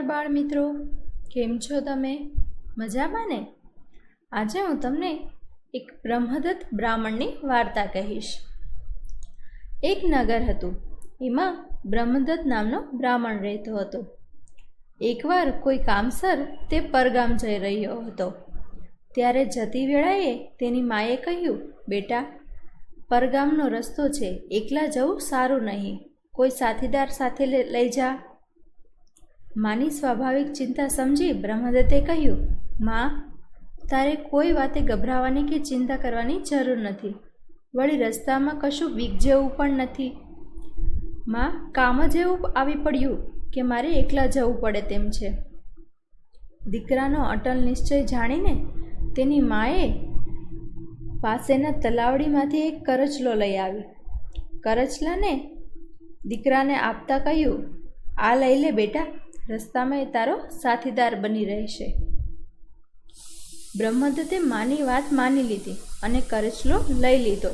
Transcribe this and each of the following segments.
બાળ મિત્રો. કેમ છો તમે? મજામાં ને? આજે હું તમને એક બ્રહ્મદત્ત બ્રાહ્મણની વાર્તા કહીશ. એક નગર હતું. એમાં બ્રહ્મદત્ત નામનો બ્રાહ્મણ રહેતો હતો. એકવાર કોઈ કામસર તે પરગામ જઈ રહ્યો હતો. ત્યારે જતી વેળાએ તેની માએ કહ્યું, બેટા, પરગામનો રસ્તો છે. એકલા જવું સારું નહીં. કોઈ સાથીદાર સાથે લઈ જા. માની સ્વાભાવિક ચિંતા સમજી બ્રહ્મદત્તે કહ્યું, માં, તારે કોઈ વાતે ગભરાવાની કે ચિંતા કરવાની જરૂર નથી. વળી રસ્તામાં કશું બીક જેવું પણ નથી. માં, કામ જ એવું આવી પડ્યું કે મારે એકલા જવું પડે તેમ છે. દીકરાનો અટલ નિશ્ચય જાણીને તેની માએ પાસેના તલાવડીમાંથી એક કરચલો લઈ આવી. કરચલાને દીકરાને આપતા કહ્યું, આ લઈ લે બેટા રસ્તામાં એ તારો સાથીદાર બની રહેશે. બ્રહ્મદત્તે માની વાત માની લીધી અને કરચલો લઈ લીધો.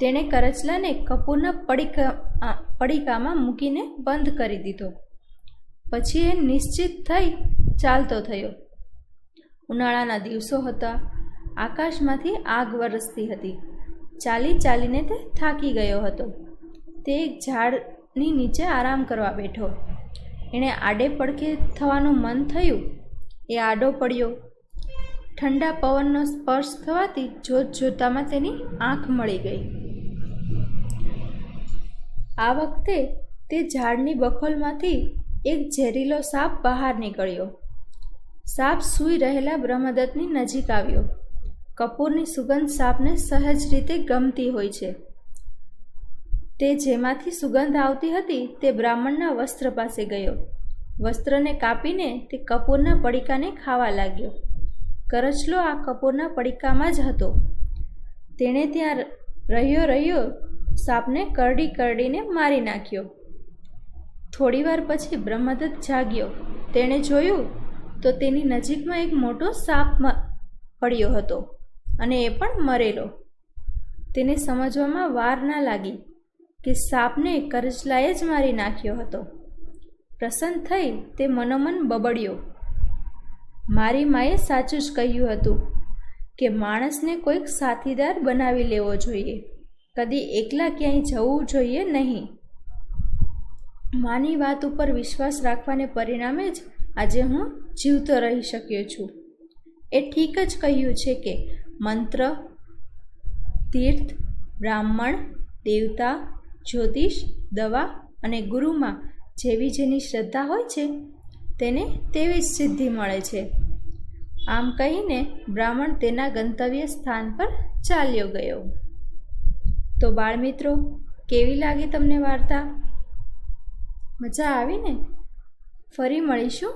તેણે કરચલાને કપૂરના પડીકા પડીકામાં મૂકીને બંધ કરી દીધો. પછી એ નિશ્ચિત થઈ ચાલતો થયો. ઉનાળાના દિવસો હતા. આકાશમાંથી આગ વરસતી હતી. ચાલી ચાલીને તે થાકી ગયો હતો. તે એક ઝાડની નીચે આરામ કરવા બેઠો. એણે આડે પડખે થવાનું મન થયું. એ આડો પડ્યો. ઠંડા પવનનો સ્પર્શ થવાથી જોત જોતામાં તેની આંખ મળી ગઈ. આ વખતે તે ઝાડની બખોલમાંથી એક ઝેરીલો સાપ બહાર નીકળ્યો. સાપ સૂઈ રહેલા બ્રહ્મદત્તની નજીક આવ્યો. કપૂરની સુગંધ સાપને સહજ રીતે ગમતી હોય છે. તે જેમાંથી સુગંધ આવતી હતી તે બ્રાહ્મણના વસ્ત્ર પાસે ગયો. વસ્ત્રને કાપીને તે કપૂરના પડીકાને ખાવા લાગ્યો. કરચલો આ કપૂરના પડીકામાં જ હતો. તેણે ત્યાં રહ્યો રહ્યો સાપને કરડી કરડીને મારી નાખ્યો. થોડીવાર પછી બ્રહ્મદત્ત જાગ્યો. તેણે જોયું તો તેની નજીકમાં એક મોટો સાપ પડ્યો હતો અને એ પણ મરેલો. તેને સમજવામાં વાર ના લાગી. કે સાપને કરચલાએ જ મારી નાખ્યો હતો. પ્રસન્ન થઈ તે મનોમન બબડ્યો. મારી માએ સાચું જ કહ્યું હતું કે માણસને કોઈક સાથીદાર બનાવી લેવો જોઈએ. કદી એકલા ક્યાંય જવું જોઈએ નહીં. માની વાત ઉપર વિશ્વાસ રાખવાને પરિણામે જ આજે હું જીવતો રહી શક્યો છું. એ ઠીક જ કહ્યું છે કે મંત્ર, તીર્થ, બ્રાહ્મણ, દેવતા જ્યોતિષ, દવા અને ગુરુમાં જેવી જેની શ્રદ્ધા હોય છે, તેને તેવી જ સિદ્ધિ મળે છે. આમ કહીને બ્રાહ્મણ તેના ગંતવ્ય સ્થાન પર ચાલ્યો ગયો. તો બાળમિત્રો, કેવી લાગી તમને વાર્તા? મજા આવી ને ફરી મળીશું.